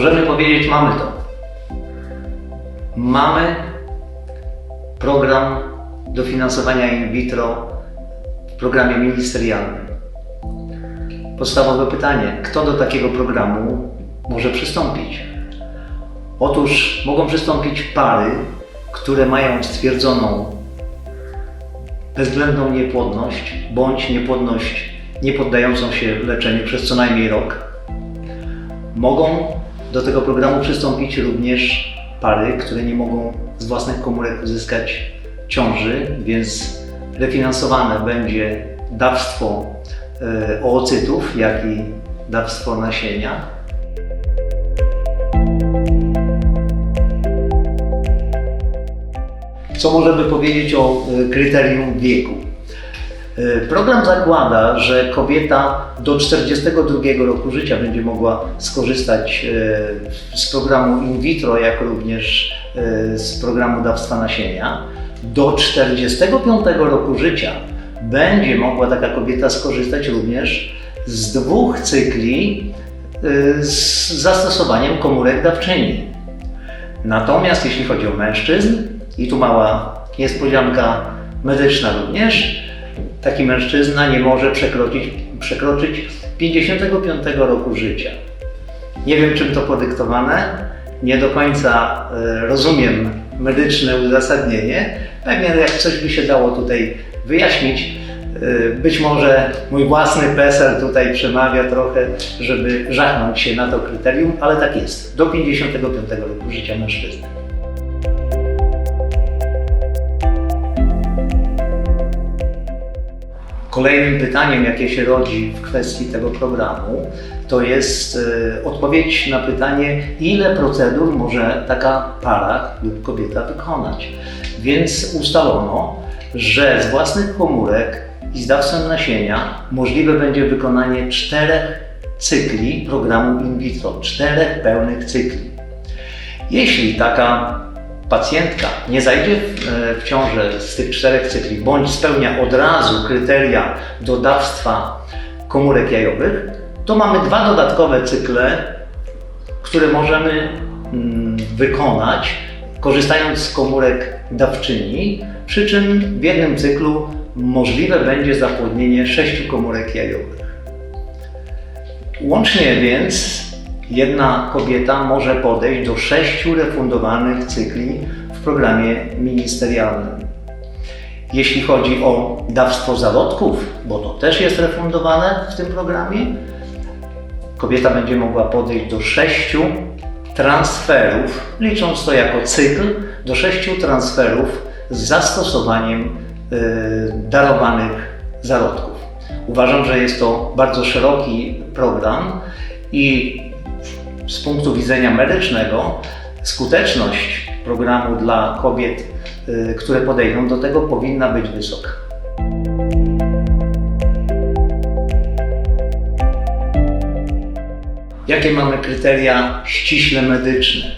Możemy powiedzieć, mamy to. Mamy program dofinansowania in vitro w programie ministerialnym. Podstawowe pytanie, kto do takiego programu może przystąpić? Otóż mogą przystąpić pary, które mają stwierdzoną bezwzględną niepłodność bądź niepłodność nie poddającą się leczeniu przez co najmniej rok. Mogą do tego programu przystąpić również pary, które nie mogą z własnych komórek uzyskać ciąży, więc refinansowane będzie dawstwo e, oocytów, jak i dawstwo nasienia. Co możemy powiedzieć o e, kryterium wieku? E, Program zakłada, że kobieta do 42 roku życia będzie mogła skorzystać e, z programu in vitro, jak również e, z programu dawstwa nasienia. Do 45 roku życia będzie mogła taka kobieta skorzystać również z dwóch cykli z zastosowaniem komórek dawczyni. Natomiast jeśli chodzi o mężczyzn, i tu mała niespodzianka medyczna również, taki mężczyzna nie może przekroczyć, przekroczyć 55 roku życia. Nie wiem, czym to podyktowane, nie do końca e, rozumiem medyczne uzasadnienie. Pewnie jak coś by się dało tutaj wyjaśnić, e, być może mój własny PESEL tutaj przemawia trochę, żeby żachnąć się na to kryterium, ale tak jest. Do 55 roku życia mężczyzny. Kolejnym pytaniem, jakie się rodzi w kwestii tego programu, to jest e, odpowiedź na pytanie, ile procedur może taka para lub kobieta wykonać. Więc ustalono, że z własnych komórek i z dawstwem nasienia możliwe będzie wykonanie czterech cykli programu in vitro, czterech pełnych cykli. Jeśli taka pacjentka nie zajdzie w, e, w ciążę z tych czterech cykli, bądź spełnia od razu kryteria do dawstwa komórek jajowych, to mamy dwa dodatkowe cykle, które możemy mm, wykonać, korzystając z komórek dawczyni, przy czym w jednym cyklu możliwe będzie zapłodnienie sześciu komórek jajowych. Łącznie więc jedna kobieta może podejść do sześciu refundowanych cykli w programie ministerialnym. Jeśli chodzi o dawstwo zarodków, bo to też jest refundowane w tym programie, kobieta będzie mogła podejść do sześciu transferów, licząc to jako cykl, do sześciu transferów z zastosowaniem y, darowanych zarodków. Uważam, że jest to bardzo szeroki program i z punktu widzenia medycznego skuteczność programu dla kobiet, y, które podejdą do tego, powinna być wysoka. Jakie mamy kryteria ściśle medyczne?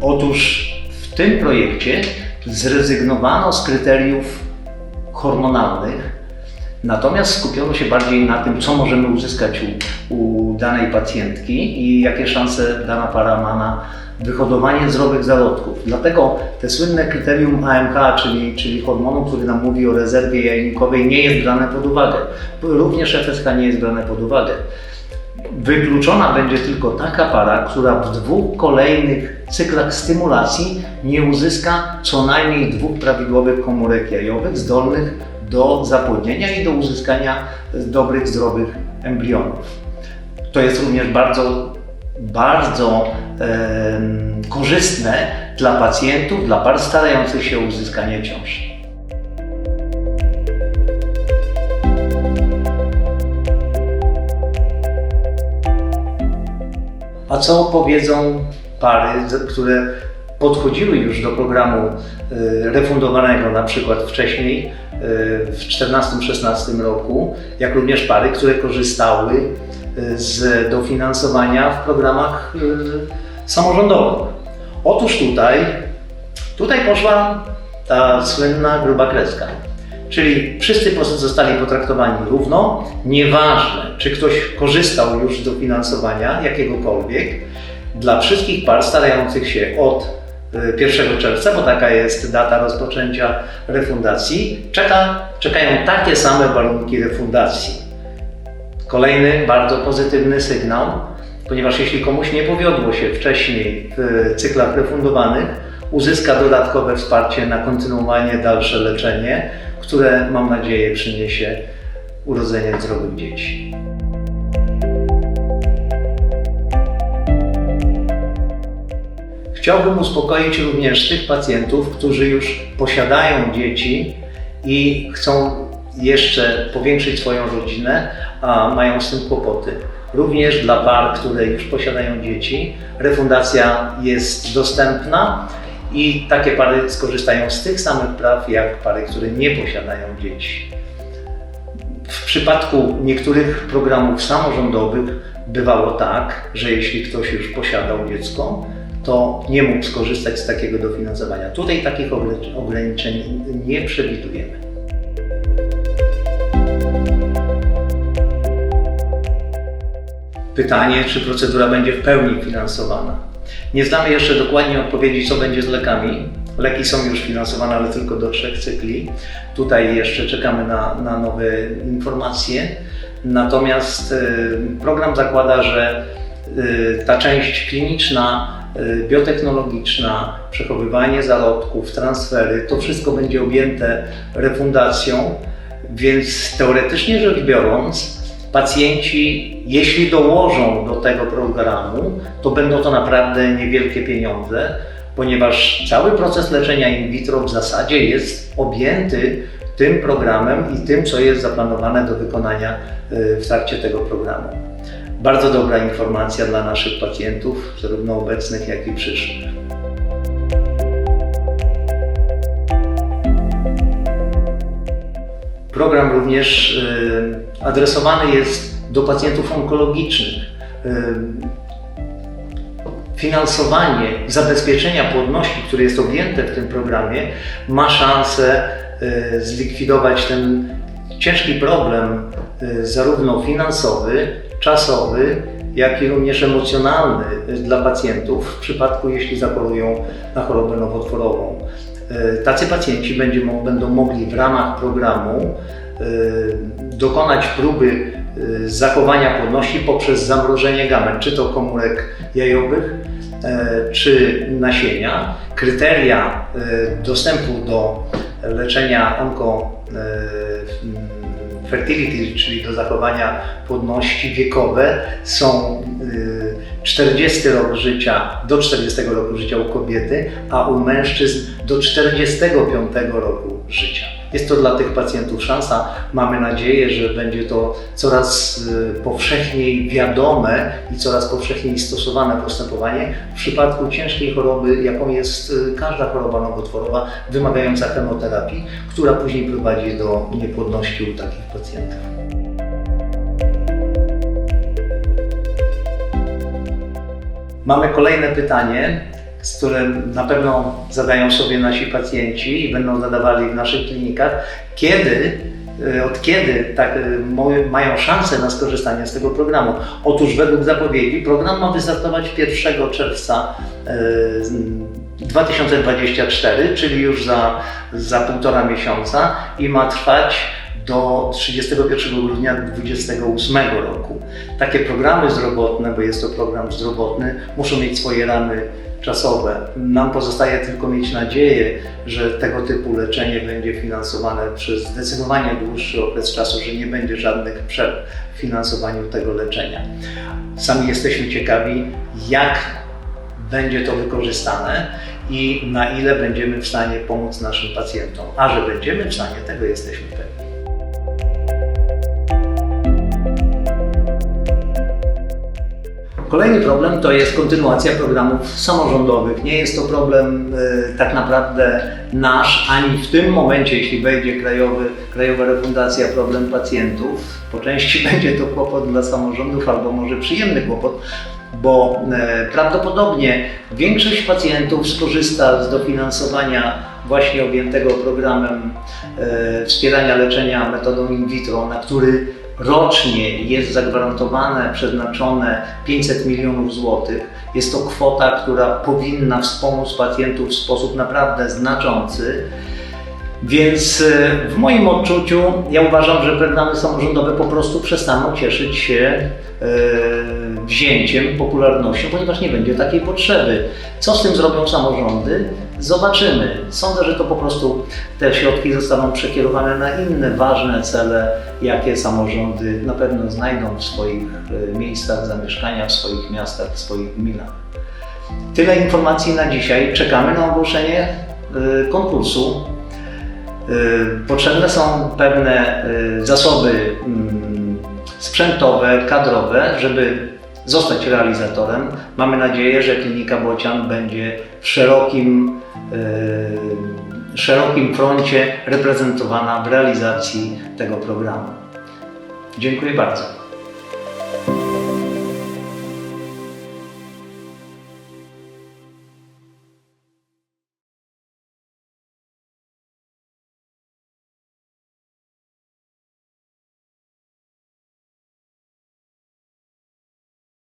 Otóż w tym projekcie zrezygnowano z kryteriów hormonalnych, Natomiast skupiono się bardziej na tym, co możemy uzyskać u, u, danej pacjentki i jakie szanse dana para ma na wyhodowanie zdrowych zarodków. Dlatego te słynne kryterium AMH, czyli, czyli hormonu, który nam mówi o rezerwie jajnikowej, nie jest brane pod uwagę. Również FSH nie jest brane pod uwagę. Wykluczona będzie tylko taka para, która w dwóch kolejnych cyklach stymulacji nie uzyska co najmniej dwóch prawidłowych komórek jajowych zdolnych do zapłodnienia i do uzyskania dobrych, zdrowych embrionów. To jest również bardzo, bardzo e, korzystne dla pacjentów, dla par starających się o uzyskanie ciąży. A co powiedzą pary, które podchodziły już do programu y, refundowanego na przykład wcześniej y, w 2014-2016 roku, jak również pary, które korzystały y, z dofinansowania w programach samorządowych. Otóż tutaj, tutaj poszła ta słynna gruba kreska. Czyli wszyscy zostali potraktowani równo, nieważne czy ktoś korzystał już z dofinansowania jakiegokolwiek, dla wszystkich par starających się od 1 czerwca, bo taka jest data rozpoczęcia refundacji, czeka, czekają takie same warunki refundacji. Kolejny bardzo pozytywny sygnał, ponieważ jeśli komuś nie powiodło się wcześniej w cyklach refundowanych, uzyska dodatkowe wsparcie na kontynuowanie, dalsze leczenie, które mam nadzieję przyniesie urodzenie zdrowych dzieci. Chciałbym uspokoić również tych pacjentów, którzy już posiadają dzieci i chcą jeszcze powiększyć swoją rodzinę, a mają z tym kłopoty. Również dla par, które już posiadają dzieci, refundacja jest dostępna i takie pary skorzystają z tych samych praw jak pary, które nie posiadają dzieci. W przypadku niektórych programów samorządowych bywało tak, że jeśli ktoś już posiadał dziecko, to nie mógł skorzystać z takiego dofinansowania. Tutaj takich ograniczeń nie przewidujemy. Pytanie, czy procedura będzie w pełni finansowana. Nie znamy jeszcze dokładnie odpowiedzi, co będzie z lekami. Leki są już finansowane, ale tylko do trzech cykli. Tutaj jeszcze czekamy na, na nowe informacje. Natomiast y, program zakłada, że y, ta część kliniczna biotechnologiczna, przechowywanie zarodków, transfery, to wszystko będzie objęte refundacją, więc teoretycznie rzecz biorąc, pacjenci, jeśli dołożą do tego programu, to będą to naprawdę niewielkie pieniądze, ponieważ cały proces leczenia in vitro w zasadzie jest objęty tym programem i tym, co jest zaplanowane do wykonania y, w trakcie tego programu. Bardzo dobra informacja dla naszych pacjentów, zarówno obecnych, jak i przyszłych. Program również y, adresowany jest do pacjentów onkologicznych. Y, finansowanie zabezpieczenia płodności, które jest objęte w tym programie, ma szansę y, zlikwidować ten ciężki problem, zarówno finansowy, czasowy, jak i również emocjonalny dla pacjentów w przypadku, jeśli zachorują na chorobę nowotworową. E, tacy pacjenci będą mogli w ramach programu e, dokonać próby e, zachowania płodności poprzez zamrożenie gamet, czy to komórek jajowych, czy nasienia. Kryteria dostępu do leczenia onko fertility, czyli do zachowania płodności wiekowe są 40 y, rok życia, do 40 roku życia u kobiety, a u mężczyzn do 45 roku życia. Jest to dla tych pacjentów szansa. Mamy nadzieję, że będzie to coraz y, powszechniej wiadome i coraz powszechniej stosowane postępowanie w przypadku ciężkiej choroby, jaką jest y, każda choroba nowotworowa wymagająca chemoterapii, która później prowadzi do niepłodności u takich pacjentów. Mamy kolejne pytanie z którym na pewno zadają sobie nasi pacjenci i będą zadawali w naszych klinikach, kiedy, e, od kiedy tak e, mają szansę na skorzystanie z tego programu. Otóż według zapowiedzi program ma wystartować 1 czerwca 2024, e, czyli już za, za półtora miesiąca i ma trwać do 31 grudnia 2028 roku. Takie programy zdrowotne, bo jest to program zdrowotny, muszą mieć swoje ramy czasowe. Nam pozostaje tylko mieć nadzieję, że tego typu leczenie będzie finansowane przez zdecydowanie dłuższy okres czasu, że nie będzie żadnych przerw w finansowaniu tego leczenia. Sami jesteśmy ciekawi, jak będzie to wykorzystane i na ile będziemy w stanie pomóc naszym pacjentom. A że będziemy w stanie, tego jesteśmy pewni. Kolejny problem to jest kontynuacja programów samorządowych. Nie jest to problem y, tak naprawdę nasz, ani w tym momencie, jeśli wejdzie krajowy, krajowa refundacja, problem pacjentów. Po części będzie to kłopot dla samorządów albo może przyjemny kłopot, bo y, prawdopodobnie większość pacjentów skorzysta z dofinansowania właśnie objętego programem e, wspierania leczenia metodą in vitro, na który rocznie jest zagwarantowane, przeznaczone 500 milionów złotych. Jest to kwota, która powinna wspomóc pacjentów w sposób naprawdę znaczący. Więc e, w moim odczuciu ja uważam, że programy samorządowe po prostu przestaną cieszyć się e, wzięciem, popularnością, ponieważ nie będzie takiej potrzeby. Co z tym zrobią samorządy? Zobaczymy. Sądzę, że to po prostu te środki zostaną przekierowane na inne ważne cele, jakie samorządy na pewno znajdą w swoich e, miejscach zamieszkania, w swoich miastach, w swoich gminach. Tyle informacji na dzisiaj. Czekamy na ogłoszenie konkursu. Y, Potrzebne są pewne y, zasoby mm, sprzętowe, kadrowe, żeby zostać realizatorem. Mamy nadzieję, że klinika Bocian będzie w szerokim, y, szerokim froncie reprezentowana w realizacji tego programu. Dziękuję bardzo.